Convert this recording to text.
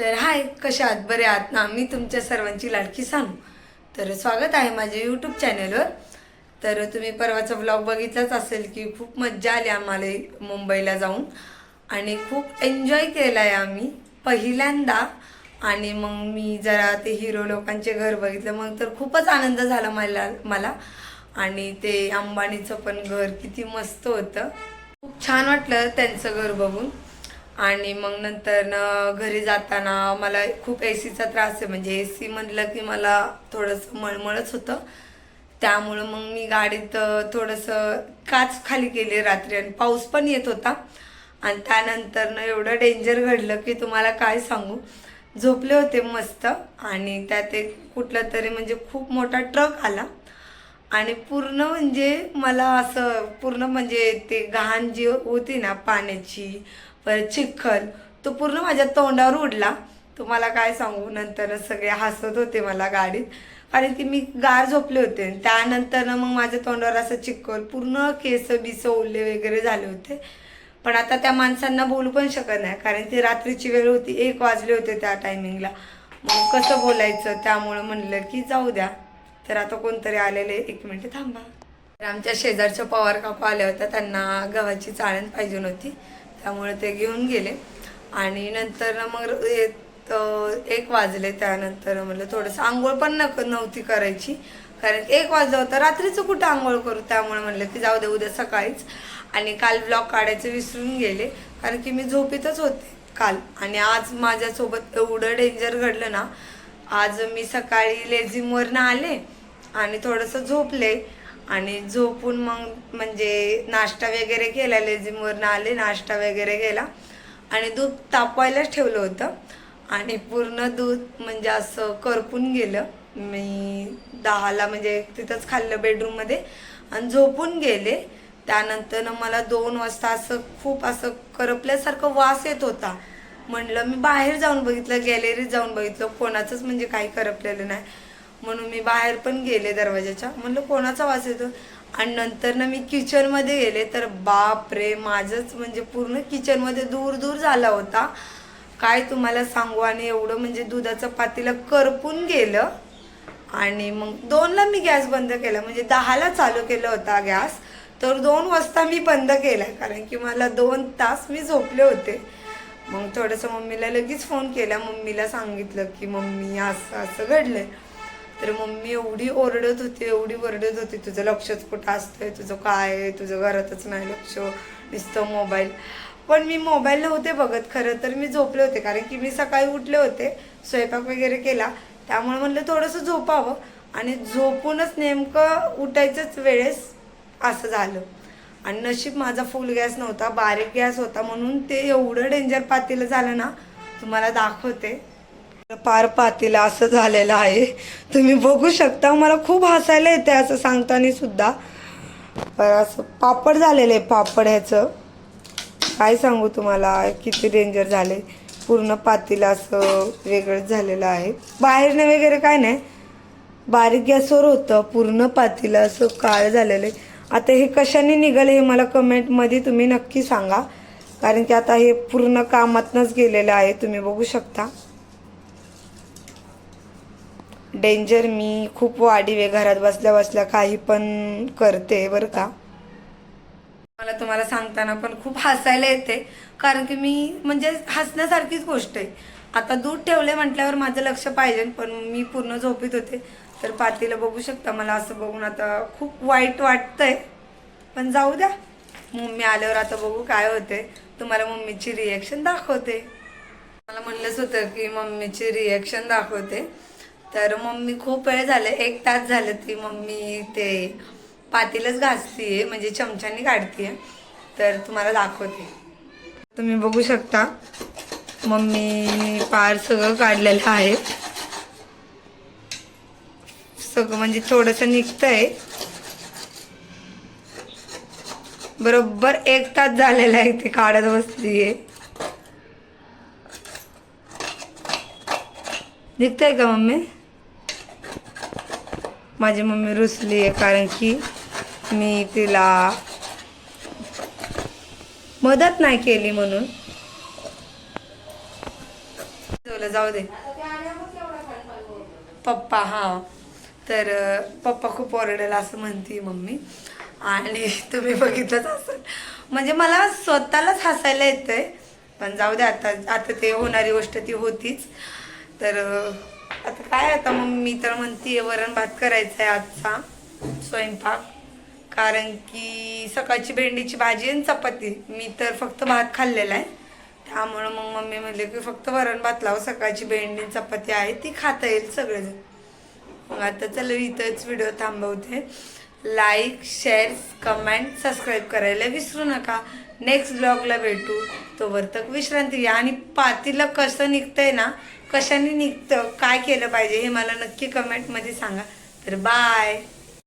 तर हाय कशा आहात? बरे आहात ना? मी तुमच्या सर्वांची लाडकी सांगू तर स्वागत आहे माझ्या यूट्यूब चॅनलवर तर तुम्ही परवाचा ब्लॉग बघितलाच असेल की खूप मज्जा आली आम्हाला मुंबईला जाऊन. आणि खूप एन्जॉय केला आहे आम्ही पहिल्यांदा. आणि मग मी जरा ते हिरो लोकांचे घर बघितलं मग तर खूपच आनंद झाला मला मला. आणि ते अंबानीचं पण घर किती मस्त होतं. खूप छान वाटलं त्यांचं घर बघून. आणि मग नंतर घरी जाताना मला खूप ए सीचा त्रास आहे. म्हणजे ए सी म्हटलं की मला थोडंसं मळमळच होतं. त्यामुळं मग मी गाडीत थोडंसं काच खाली केली रात्री आणि पाऊस पण येत होता. आणि त्यानंतर ना एवढं डेंजर घडलं की तुम्हाला काय सांगू? झोपले होते मस्त. आणि त्यात एक कुठलं तरी म्हणजे खूप मोठा ट्रक आला. आणि पूर्ण म्हणजे मला असं पूर्ण म्हणजे ते घाण जी होती ना पाण्याची परत चिखल तो पूर्ण माझ्या तोंडावर उडला. तुम्हाला काय सांगू नंतर सगळे हसत होते मला गाडीत. कारण की मी गार झोपले होते. त्यानंतर मग माझ्या तोंडावर असं चिखल पूर्ण केस बिस ओले वगैरे झाले होते. पण आता त्या माणसांना बोलू पण शकत नाही. कारण ती रात्रीची वेळ होती. एक वाजले होते त्या टायमिंगला मग कसं बोलायचं? त्यामुळं म्हणलं की जाऊ द्या. तर आता कोणतरी आलेले एक मिनिट थांबा. तर आमच्या शेजारच्या पवार काकू आल्या होत्या. त्यांना गव्हाची चाळण पाहिजे नव्हती त्यामुळे ते घेऊन गेले. आणि नंतर ना मग एक वाजले. त्यानंतर म्हणलं थोडंसं आंघोळ पण नक नव्हती करायची. कारण एक वाजलं होतं. रात्रीचं कुठं आंघोळ करू? त्यामुळे म्हणलं की जाऊ दे उद्या सकाळीच. आणि काल ब्लॉग काढायचं विसरून गेले. कारण की मी झोपेतच होते काल. आणि आज माझ्यासोबत एवढं डेंजर घडलं ना आज मी सकाळी लेझिमवरनं आले. आणि थोडंसं झोपले. आणि झोपून मग म्हणजे नाश्ता वगैरे केला लेझिमवरनं आले नाश्ता वगैरे केला. आणि दूध तापवायलाच ठेवलं होतं. आणि पूर्ण दूध म्हणजे असं करपून गेलं. मी दहाला म्हणजे तिथंच खाल्लं बेडरूममध्ये. आणि झोपून गेले. त्यानंतर मला दोन वाजता असं खूप असं करपल्यासारखं वास येत होता. म्हणलं मी बाहेर जाऊन बघितलं गॅलरीत जाऊन बघितलं. कोणाचंच म्हणजे काही करपलेलं नाही. म्हणून मी बाहेर पण गेले दरवाजाच्या. म्हणलं कोणाचा वास येतो? आणि नंतर ना मी किचनमध्ये गेले. तर बाप रे माझंच म्हणजे पूर्ण किचनमध्ये दूर दूर झाला होता. काय तुम्हाला सांगू? आणि एवढं म्हणजे दुधाचं पातीला करपून गेलं. आणि मग दोनला मी गॅस बंद केला. म्हणजे दहाला चालू केला होता गॅस. तर दोन वाजता मी बंद केला. कारण की मला दोन तास मी झोपले होते. मग थोडंसं मम्मीला लगेच फोन केला. मम्मीला सांगितलं की मम्मी असं असं घडलंय. तर मम्मी एवढी ओरडत होती एवढी ओरडत होती तुझं लक्षच कुठं असतंय तुझं काय आहे तुझं घरातच नाही लक्ष नुसतं मोबाईल. पण मी मोबाईल नव्हते बघत खरं तर मी झोपले होते कारण की मी सकाळी उठले होते स्वयंपाक वगैरे केला त्यामुळे म्हणलं थोडंसं झोपावं. आणि झोपूनच नेमकं उठायचंच वेळेस असं झालं. आणि नशीब माझा फुल गॅस नव्हता बारीक गॅस होता म्हणून ते एवढं डेंजर पातेलं झालं ना तुम्हाला दाखवते. पार पातीला असं झालेलं आहे. तुम्ही बघू शकता मला खूप हसायला येते असं सांगताना सुद्धा. असं पापड झालेलं आहे पापड ह्याचं. काय सांगू तुम्हाला किती डेंजर झाले. पूर्ण पातेलं असं वेगळंच झालेलं आहे. बाहेरनं वगैरे काय नाही. बारीक गॅसवर होतं पूर्ण पातीला असं काळ झालेलं आहे. आता हे कशाने निघाले हे मला कमेंटमध्ये तुम्ही नक्की सांगा. कारण की आता हे पूर्ण कामातनंच गेलेलं आहे तुम्ही बघू शकता. डेंजर मी खूप वाढीवे घरात बसल्या बसल्या काही पण करते बरं का. मला तुम्हाला सांगताना पण खूप हसायला येते कारण की मी म्हणजे हसण्यासारखीच गोष्ट आहे. आता दूध ठेवले म्हटल्यावर माझं लक्ष पाहिजे पण मी पूर्ण झोपीत होते. तर पातीला बघू शकता मला असं बघून आता खूप वाईट वाटतंय. पण जाऊ द्या. मम्मी आल्यावर आता बघू काय होते. तुम्हाला मम्मीची रिॲक्शन दाखवते. मला म्हणलंच होतं की मम्मीची रिॲक्शन दाखवते. तर मम्मी खूप वेळ झाले एक तास झालं ती मम्मी ते पातेलच घासतीये म्हणजे चमच्यानी काढतीये. तर तुम्हाला दाखवते. तुम्ही बघू शकता मम्मी पार सगळं काढलेलं आहे. सगळं म्हणजे थोडंसं निघतंय. बरोबर एक तास झालेला आहे ते काढत बसलीये. निघतंय का मम्मी? माझी मम्मी रुसली आहे कारण की मी तिला मदत नाही केली म्हणून. जाऊ दे. पप्पा हा. तर पप्पा खूप ओरडेल असं म्हणते मम्मी. आणि तुम्ही बघितलंच असेल. म्हणजे मला स्वतःलाच हसायला येतंय. पण जाऊ दे आता आता ते होणारी गोष्ट ती होतीच. तर आता काय आता मग मी तर म्हणते वरण भात करायचा आहे आजचा स्वयंपाक. कारण की सकाळची भेंडीची भाजी आणि चपाती. मी तर फक्त भात खाल्लेला आहे. त्यामुळं मग मम्मी म्हणले की फक्त वरण भात लाव सकाळची भेंडी आणि चपाती आहे ती खाता येईल सगळेजण. मग आता चला इथंच व्हिडिओ थांबवते. लाईक शेअर कमेंट सबस्क्राईब करायला विसरू नका. नेक्स्ट ब्लॉगला भेटू. तोवर तक विश्रांती घ्या. आणि पातीला कसं निघतंय ना कशाने निघतं काय केलं पाहिजे हे मला नक्की कमेंटमध्ये सांगा. तर बाय